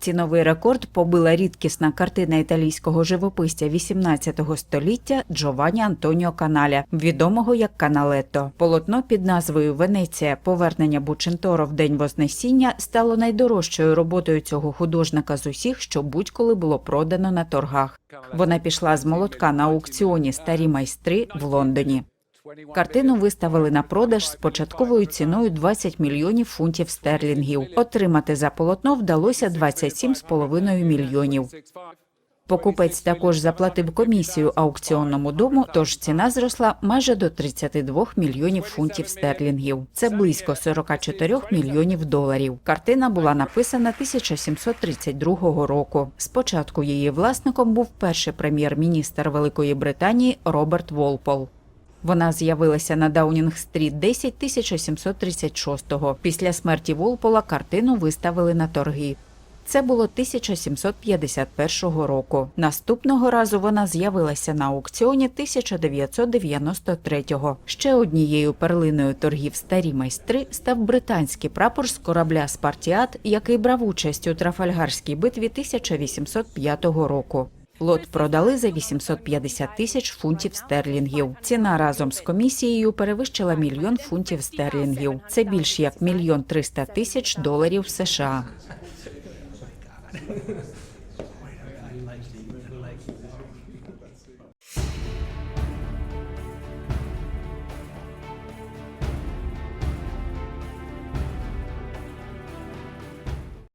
Ціновий рекорд побила рідкісна картина італійського живописця 18 століття Джованні Антоніо Каналя, відомого як Каналетто. Полотно під назвою Венеція повернення Бученторо в день Вознесіння стало найдорожчою роботою цього художника з усіх, що будь-коли було продано на торгах. Вона пішла з молотка на аукціоні Старі майстри в Лондоні. Картину виставили на продаж з початковою ціною 20 мільйонів фунтів стерлінгів. Отримати за полотно вдалося 27,5 мільйонів. Покупець також заплатив комісію аукціонному дому, тож ціна зросла майже до 32 мільйонів фунтів стерлінгів. Це близько 44 мільйонів доларів. Картина була написана 1732 року. Спочатку її власником був перший прем'єр-міністр Великої Британії Роберт Волпол. Вона з'явилася на Даунінг-стріт 10 1736-го. Після смерті Волпола картину виставили на торги. Це було 1751 року. Наступного разу вона з'явилася на аукціоні 1993-го. Ще однією перлиною торгів старі майстри став британський прапор з корабля Спартіат, який брав участь у Трафальгарській битві 1805 року. Лот продали за 850 тисяч фунтів стерлінгів. Ціна разом з комісією перевищила мільйон фунтів стерлінгів. Це більш як мільйон 300 тисяч доларів США.